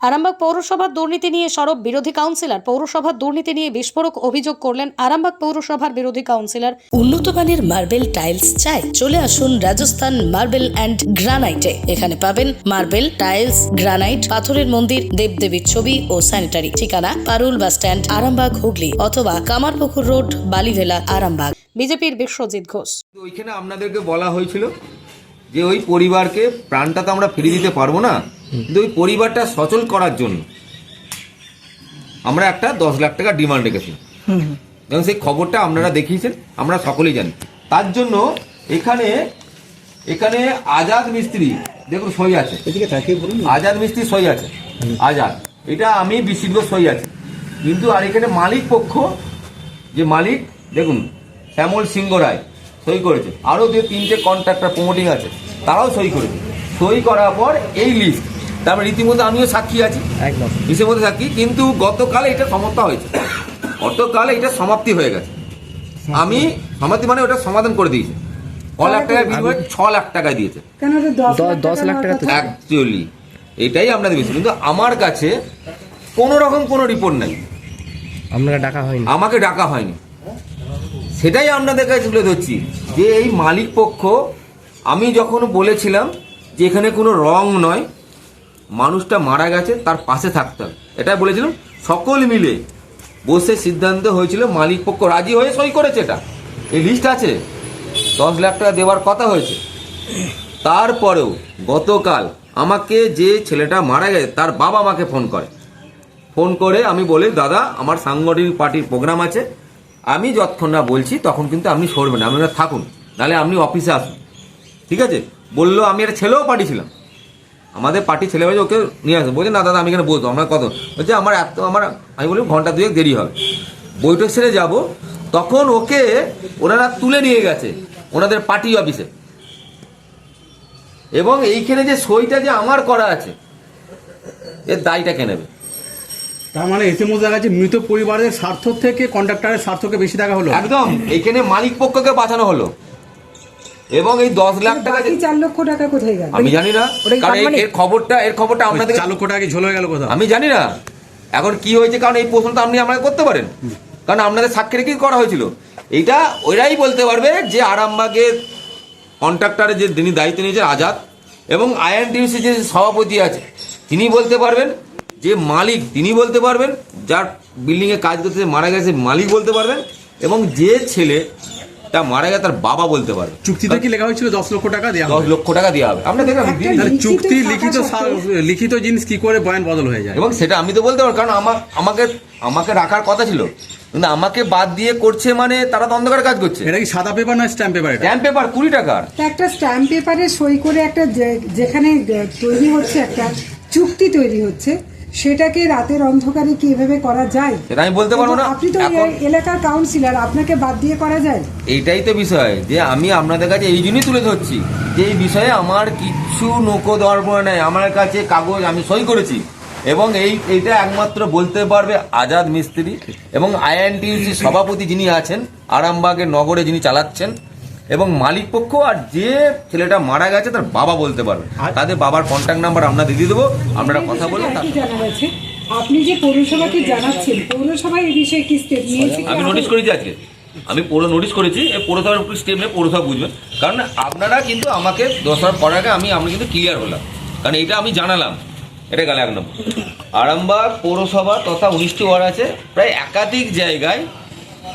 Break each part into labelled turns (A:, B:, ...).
A: আরামবাগ পৌরসভার দুর্নীতি নিয়ে সরব বিরোধী কাউন্সিলর। পৌরসভার দুর্নীতি নিয়ে বিস্ফোরক অভিযোগ করলেন আরামবাগ পৌরসভার বিরোধী কাউন্সিলর।
B: উন্নত মানের মার্বেল টাইলস চাই। চলে আসুন রাজস্থান মার্বেল অ্যান্ড গ্রানাইটে। এখানে পাবেন মার্বেল টাইলস গ্রানাইট পাথরের মন্দির দেবদেবীর ছবি ও স্যানিটারি। ঠিকানা পারুল বাস স্ট্যান্ড আরামবাগ হুগলি অথবা কামারপুকুর রোড বালিভেলা আরামবাগ।
A: বিজেপির বিশ্বজিৎ ঘোষ।
C: ওইখানে আপনাদেরকে বলা হয়েছিল যে ওই পরিবারকে প্রাণটা তো আমরা ফিরিয়ে দিতে পারব না। কিন্তু ওই পরিবারটা সচল করার জন্য আমরা একটা দশ লাখ টাকা ডিমান্ড রেখেছি এবং সেই খবরটা আপনারা দেখিয়েছেন আমরা সকলেই জানি। তার জন্য এখানে এখানে আজাদ মিস্ত্রি দেখুন সই আছে। আজাদ মিস্ত্রি সই আছে। আজাদ। এটা আমি বিশুদ্ধ সই আছে। কিন্তু আর এখানে মালিক পক্ষ যে মালিক দেখুন শ্যামল সিংহ রায় সই করেছে। আরও যে তিনটে কন্ট্রাক্টর প্রমোটিং আছে তারাও সই করেছে। সই করার পর এই লিস্ট তারপর রীতিমতো আমিও সাক্ষী আছি।
D: একদম।
C: মধ্যে সাক্ষী কিন্তু গতকাল এটা সমাপ্ত হয়েছে। গতকাল এটা সমাপ্তি হয়ে গেছে। আমি সমাপ্তি মানে ওটা সমাধান করে দিয়েছে। ক লাখ টাকা বিনিময়ে ছ লাখ টাকা দিয়েছে।
E: দশ
D: দশ লাখ টাকা
C: অ্যাকচুয়ালি এটাই আপনাদের বিষয়। কিন্তু আমার কাছে কোনো রকম কোনো রিপোর্ট নাই।
D: আপনারা ডাকা হয়নি।
C: আমাকে ডাকা হয়নি। সেটাই আপনাদের কাছে তুলে ধরছি। যে এই মালিক পক্ষ আমি যখন বলেছিলাম যে এখানে কোনো রং নয় মানুষটা মারা গেছে, তার পাশে থাকতে হবে। এটাই বলেছিলাম, সকল মিলে বসে সিদ্ধান্ত হয়েছিল, মালিক পক্ষ রাজি হয়ে সই করেছে এটা। এই লিস্ট আছে, দশ লাখ টাকা দেওয়ার কথা হয়েছে। তারপরেও গতকাল আমাকে যে ছেলেটা মারা গেছে, তার বাবা আমাকে ফোন করে। ফোন করে আমি বলি, দাদা, আমার সাংগঠনিক পার্টির প্রোগ্রাম আছে। আমি যতক্ষণ না বলছি, তখন কিন্তু আপনি সরবেন আপনি ওখানে থাকুন, নাহলে আপনি অফিসে আসুন। ঠিক আছে? বলল, আমি একটা ছেলেও পাঠিয়েছিলাম। আমাদের পার্টি ছেলে হয়েছে ওকে নিয়ে আসবে বলছে না দাদা আমি এখানে বলতো আমার কত? বলছে আমার এত আমার আমি বলি ঘণ্টা দুয়েক দেরি হবে। বৈঠক সেরে যাব। তখন ওকে ওনারা তুলে নিয়ে গেছে ওনাদের পার্টি অফিসে। এবং এইখানে যে সইটা যে আমার করা আছে এর দায়টা কে নেবে?
F: তার মানে এসে মধ্যে দেখা যাচ্ছে মৃত পরিবারের স্বার্থ থেকে কন্ট্রাক্টরের স্বার্থকে বেশি দেখা হলো।
C: একদম। এখানে মালিক পক্ষকে বাঁচানো হলো। এবং এই দশ লাখ টাকা
E: চার লক্ষ টাকা কোথায় গেল?
C: আমি জানি না কারণ এর খবরটা এর খবরটা আপনাদের
F: চার লক্ষ টাকা কি ঝোল হয়ে গেল কোথাও?
C: আমি জানি না। এখন কি হয়েছে কারণ এই প্রশ্নটা আপনি আমাকে করতে পারেন। কারণ আপনাদের সাক্ষী কি করা হয়েছিল? এইটা ওরাই বলতে পারবে যে আরামবাগের কন্ট্রাক্টরের যে যিনি দায়িত্ব নিয়েছেন আজাদ এবং আইএনটিউসি যে সভাপতি আছে তিনি বলতে পারবেন যে মালিক তিনি বলতে পারবেন যার বিল্ডিংয়ে কাজ করতে মারা গেছে মালিক বলতে পারবেন এবং যে ছেলে তা মারা গেছে তার বাবা বলতে পারবে।
F: চুক্তিতে কি লেখা হয়েছিল? দশ লক্ষ টাকা দেওয়া
C: দশ লক্ষ টাকা দেওয়া হবে। আপনি দেখেন আমি দিয়ে দিই।
F: তাহলে চুক্তি লিখিত লিখিত জিনিস কি করে বয়ান বদল হয়ে যায়?
C: এবং সেটা আমি তো বলতে পারব কারণ আমার আমাকে আমাকে রাখার কথা ছিল। কিন্তু আমাকে বাদ দিয়ে করছে মানে তারা তো অন্ধকার কাজ করছে।
F: এটা কি সাদা পেপার না স্ট্যাম্প পেপার
C: স্ট্যাম্প পেপার কুড়ি টাকার।
E: একটা স্ট্যাম্প পেপারে সই করে একটা যেখানে তৈরি হচ্ছে একটা চুক্তি তৈরি হচ্ছে। সেটাকে রাতের অন্ধকারে কি এভাবে করা যায়?
C: সেটা আমি বলতে পারব না।
E: আপনি তো
C: এখন
E: এলাকার কাউন্সিলর আপনাকে বাদ দিয়ে করা যায়?
C: এইটাই তো বিষয় যে আমি আপনাদের কাছে এই জন্যই তুলে ধরছি যে এই বিষয়ে আমার কিচ্ছু নৌকো দর্পণ নেই আমার কাছে কাগজ আমি সই করেছি। এবং এই এইটা একমাত্র বলতে পারবে আজাদ মিস্ত্রি এবং আইএনটিউসি সভাপতি যিনি আছেন আরামবাগের নগরে যিনি চালাচ্ছেন এবং মালিক পক্ষ আর যে ছেলেটা মারা গেছে তার বাবা বলতে পারবে। তাদের বাবার কন্ট্যাক্ট নাম্বার আমরা দিয়ে দেবো আপনারা কথা
E: গেছে আপনি যে পৌরসভাকে জানাচ্ছেন পৌরসভা এই বিষয়ে কি স্টেপ নিয়েছে?
C: আমি নোটিশ করেছি আজকে। আমি পুরো নোটিশ করেছি এই পৌরসভার উপর স্টেপ নিয়ে পৌরসভা বুঝবেন। কারণ আপনারা কিন্তু আমাকে দশ হাজার করার আগে আমি আমরা কিন্তু ক্লিয়ার হলাম। কারণ এটা আমি জানালাম। এটা গেল এক নম্বর। আরামবাগ পৌরসভা তথা উনিশটি ওয়ার্ড আছে প্রায় একাধিক জায়গায়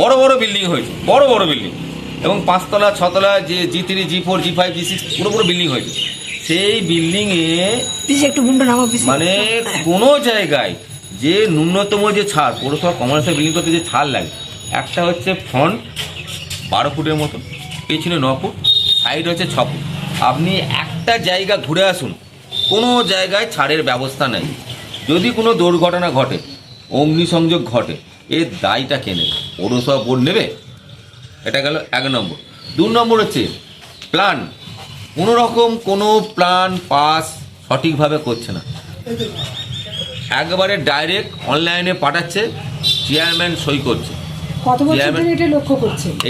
C: বড় বড় বিল্ডিং হয়েছে। বড় বড় বিল্ডিং এবং পাঁচতলা ছতলা যে G three G four G five G six পুরো পুরো বিল্ডিং হয়েছে। সেই বিল্ডিংয়ে একটু মানে কোনো জায়গায় যে ন্যূনতম যে ছাড় পৌরসভা কমার্শিয়াল বিল্ডিং করতে যে ছাড় লাগে একটা হচ্ছে ফ্রন্ট বারো ফুটের মতো পেছনে ন ফুট সাইড হচ্ছে ছ ফুট। আপনি একটা জায়গা ঘুরে আসুন কোনো জায়গায় ছাড়ের ব্যবস্থা নেই। যদি কোনো দুর্ঘটনা ঘটে অগ্নিসংযোগ ঘটে এর দায়টা কে নেবে? পৌরসভা বোর্ড নেবে? এটা গেল এক নম্বর। দু নম্বর হচ্ছে প্ল্যান কোনো রকম কোনো প্ল্যান পাস সঠিকভাবে করছে না। একবারে ডাইরেক্ট অনলাইনে পাঠাচ্ছে চেয়ারম্যান সই করছে।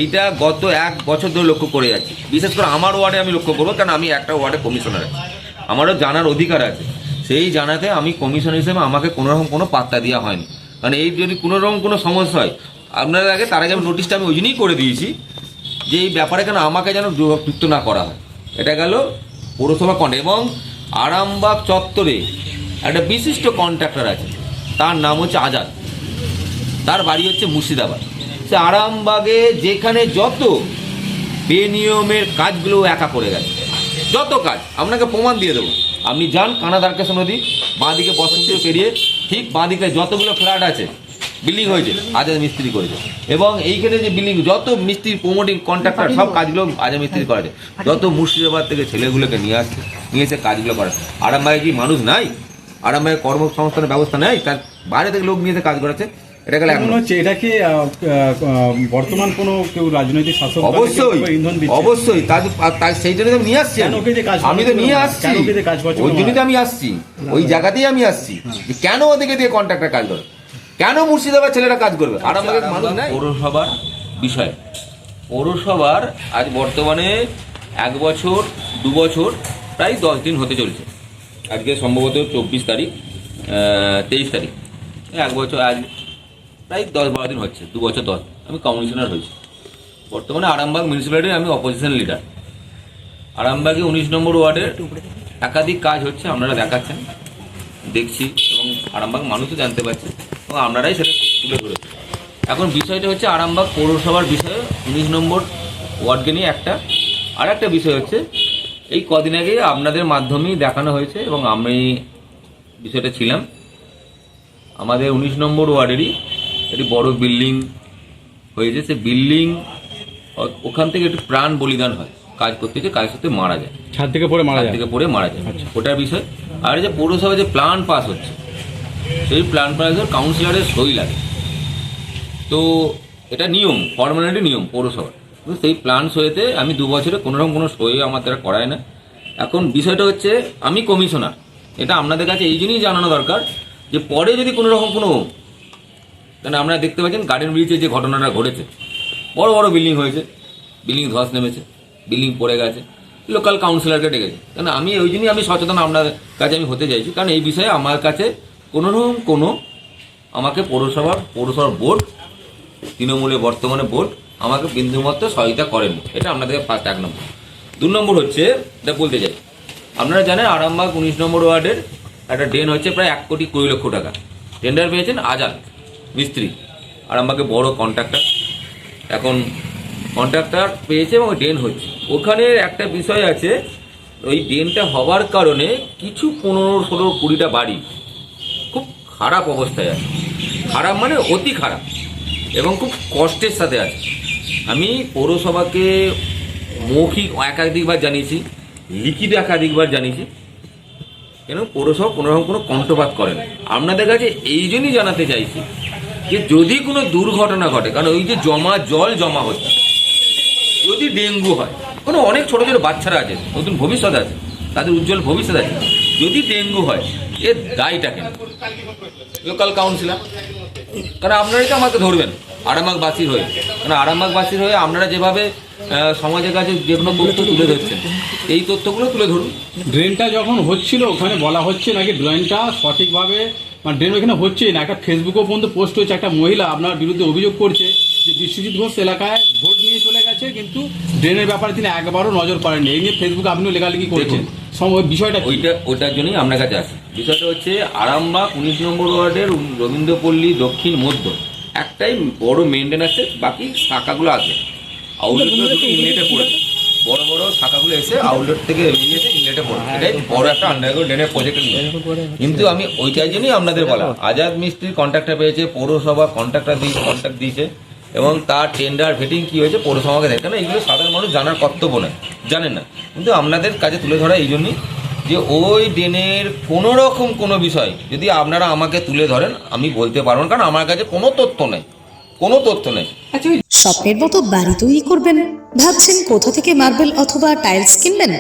C: এইটা গত এক বছর ধরে লক্ষ্য করে যাচ্ছি। বিশেষ করে আমার ওয়ার্ডে আমি লক্ষ্য করব কারণ আমি একটা ওয়ার্ডে কমিশনার আছি। আমারও জানার অধিকার আছে। সেই জানাতে আমি কমিশন হিসেবে আমাকে কোনোরকম কোনো পাত্তা দেওয়া হয়নি। কারণ এই যদি কোনোরকম কোনো সমস্যা হয় আপনার আগে তার আগে আমি নোটিশটা আমি ওই জন্যই করে দিয়েছি যে এই ব্যাপারে কেন আমাকে যেন যুক্ত না করা হয়। এটা গেল পৌরসভা কন্ড এবং আরামবাগ চত্বরে একটা বিশিষ্ট কন্ট্রাক্টর আছে, তার নাম হচ্ছে আজাদ। তার বাড়ি হচ্ছে মুর্শিদাবাদ। সে আরামবাগে যেখানে যত বেনিয়মের কাজগুলো একা করে গেছে, যত কাজ, আপনাকে প্রমাণ দিয়ে দেবো। আপনি যান কানা কানাদারকেশ নদী, বাঁদিকে বসন্ত পেরিয়ে ঠিক বাঁদিকে যতগুলো ফ্ল্যাট আছে বিল্ডিং হয়েছে আজাদ মিস্ত্রি করেছে। এবং এইখানে যে বিল্ডিং যত মিস্ত্রি প্রমোটিং কন্ট্রাক্টর সব কাজগুলো আজাদ মিস্ত্রি করেছে। যত মুর্শিদাবাদ থেকে ছেলেগুলোকে নিয়ে আসছে নিয়ে এসে কাজগুলো করে। আরামবাগে কি মানুষ নাই? আরামবাগে কর্মসংস্থানের ব্যবস্থা নেই? তার বাইরে থেকে লোক নিয়ে এসে কাজ করাচ্ছে? এটা গেলে এক
F: মনে হচ্ছে এটা কি বর্তমান কোনো কেউ রাজনৈতিক শাসক
C: অবশ্যই অবশ্যই। তার সেই জন্য তো আমি নিয়ে আসছি। আমি।
F: কাজ
C: আমি তো নিয়ে আসছি। ওই জন্যই তো আমি আসছি। ওই জায়গাতেই আমি আসছি। কেন ওদেরকে দিয়ে কন্ট্রাক্টর কাজ করে? কেন মুর্শিদাবাদ ছেলেরা কাজ করবে? আর আমাদের মানুষ নাই। পৌরসভার বিষয়। পৌরসভার আজ বর্তমানে এক বছর দু বছর প্রায় দশ দিন হতে চলছে। আজকে সম্ভবত চব্বিশ তারিখ তেইশ তারিখ। এক বছর আজ প্রায় দশ বারো দিন হচ্ছে দু বছর দশ। আমি কমিশনার হয়েছি। বর্তমানে আরামবাগ মিউনিসিপ্যালিটির আমি অপোজিশন লিডার আরামবাগে উনিশ নম্বর ওয়ার্ডের একাধিক কাজ হচ্ছে আপনারা দেখাচ্ছেন দেখছি এবং আরামবাগ মানুষও জানতে পারছে। এবং আপনারাই সেটা তুলে ধরেছে এখন বিষয়টা হচ্ছে আরামবাগ পৌরসভার বিষয়ে উনিশ নম্বর ওয়ার্ডকে নিয়ে একটা আর একটা বিষয় হচ্ছে এই কদিন আগে আপনাদের মাধ্যমেই দেখানো হয়েছে এবং আমি বিষয়টা ছিলাম। আমাদের উনিশ নম্বর ওয়ার্ডেরই একটি বড় বিল্ডিং হয়েছে। সে বিল্ডিং ওখান থেকে একটু প্রাণ বলিদান হয়। কাজ করতে গিয়ে কাজ করতে মারা যায়।
F: ছাদ থেকে পড়ে মারা যায়।
C: থেকে পড়ে মারা যায়। ওটার বিষয়। আর এই যে পৌরসভায় যে প্ল্যান পাস হচ্ছে সেই প্ল্যান পাসের কাউন্সিলরের সই লাগে। তো এটা নিয়ম ফর্মালিটি নিয়ম পৌরসভার। সেই প্ল্যান সইতে আমি দু বছরে কোনো রকম কোনো সই আমার করায় না। এখন বিষয়টা হচ্ছে, আমি কমিশনার এটা আপনাদের কাছে এই জন্যই জানানো দরকার যে পরে যদি কোনো রকম কোনো কারণ আপনারা দেখতে পাচ্ছেন গার্ডেন ব্রিজে যে ঘটনাটা ঘটেছে, বড় বড় বিল্ডিং হয়েছে বিল্ডিং ধস নেমেছে বিল্ডিং পড়ে গেছে লোকাল কাউন্সিলরকে ডেকেছে। কারণ আমি ওই জন্যই আমি সচেতন আপনার কাছে আমি হতে চাইছি। কারণ এই বিষয়ে আমার কাছে কোনো রকম কোনো আমাকে পৌরসভার পৌরসভার বোর্ড, তৃণমূলের বর্তমানে বোর্ড আমাকে বিন্দুমাত্র সহায়তা করেনি। এটা আপনাদের ফার্স্ট এক নম্বর। দু নম্বর হচ্ছে, এটা বলতে চাই, আপনারা জানেন আরামবাগ উনিশ নম্বর ওয়ার্ডের একটা ড্রেন হচ্ছে প্রায় এক কোটি কুড়ি লক্ষ টাকা। টেন্ডার পেয়েছেন আজাদ, মিস্ত্রি, আরামবাগে বড় কন্ট্রাক্টর। এখন কন্ট্রাক্টর পেয়েছে এবং ড্রেন হচ্ছে। ওখানে একটা বিষয় আছে, ওই ড্রেনটা হওয়ার কারণে কিছু পনেরো ষোলো কুড়িটা বাড়ি খারাপ অবস্থায় আছে। খারাপ মানে অতি খারাপ এবং খুব কষ্টের সাথে আছে। আমি পৌরসভাকে মৌখিক একাধিকবার জানিয়েছি, লিখিত একাধিকবার জানিয়েছি, কেন পৌরসভা কোনো রকম কোনো কণ্ঠপাত করে না। আপনাদের কাছে এই জন্যই জানাতে চাইছি যে যদি কোনো দুর্ঘটনা ঘটে, কারণ ওই যে জমা, জল জমা হচ্ছে, যদি ডেঙ্গু হয়, কোনো অনেক ছোটো ছোটো বাচ্চারা আছে, নতুন ভবিষ্যৎ আছে, তাদের উজ্জ্বল ভবিষ্যৎ আছে, যদি ডেঙ্গু হয়, এর দায়টা কেন? Local councillor. কারণ আপনারাই তো আমাকে ধরবেন আরামবাগবাসীর হয়ে। কারণ আরামবাগবাসীর হয়ে আপনারা যেভাবে সমাজের কাছে যে কোনো তথ্য তুলে ধরছেন এই তথ্যগুলো তুলে ধরুন।
F: ড্রেনটা যখন হচ্ছিল ওখানে বলা হচ্ছে নাকি ড্রেনটা সঠিকভাবে মানে ড্রেন ওখানে হচ্ছেই না। একটা ফেসবুকেও পর্যন্ত পোস্ট হয়েছে একটা মহিলা আপনার বিরুদ্ধে অভিযোগ করছে যে বিশ্বজিৎ ঘোষ এলাকায় ভোট নিয়ে চলে গেছে কিন্তু ড্রেনের ব্যাপারে তিনি একবারও নজর করেননি। এই নিয়ে ফেসবুকে আপনিও লেখালেখি করেছেন। বিষয়টা
C: ওইটা ওইটার জন্যই আপনার কাছে আসি। বিষয়টা হচ্ছে আরামবাগ উনিশ নম্বর ওয়ার্ডের রবীন্দ্রপল্লী দক্ষিণ মধ্য। একটাই বড় মেনটেন্যান্সের বাকি শাখাগুলো আছে। আউটলেটগুলো ইনলেটে পড়েছে বড় বড় শাখাগুলো এসে আউটলেট থেকে বেরিয়ে এসে ইনলেটে পড়েছে এটাই বড় একটা আন্ডারগ্রাউন্ড ড্রেনের প্রজেক্ট নিয়ে কিন্তু আমি ওইটার জন্যই আপনাদের বলা। আজাদ মিস্ত্রির কন্ট্রাক্টটা পেয়েছে পৌরসভা কন্ট্রাক্টর দিয়ে কন্ট্রাক্ট দিয়েছে। এবং তার টেন্ডার ভেটিং কী হয়েছে পৌরসভাকে দেয় কেন এগুলো সাধারণ মানুষ জানার কর্তব্য নয়। জানেন না। কিন্তু আপনাদের কাছে তুলে ধরা এই জন্যই যে ওই ড্রেনের কোনো রকম কোনো বিষয় যদি আপনারা আমাকে তুলে ধরেন, আমি বলতে পারব না। কারণ আমার কাছে কোনো তথ্য নেই। কোনো তথ্য নেই।
E: আচ্ছা
B: স্বপ্নের মতো বাড়ি তৈরি করবেন, ভাবছেন কোথা থেকে মার্বেল অথবা টাইলস কিনবেন?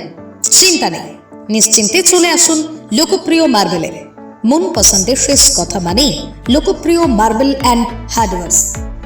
B: চিন্তা নেই। নিশ্চিন্তে চলে আসুন লোকপ্রিয় মার্বেলের। মন পছন্দের শেষ কথা মানেই লোকপ্রিয় মার্বেল অ্যান্ড হার্ডওয়ার্স।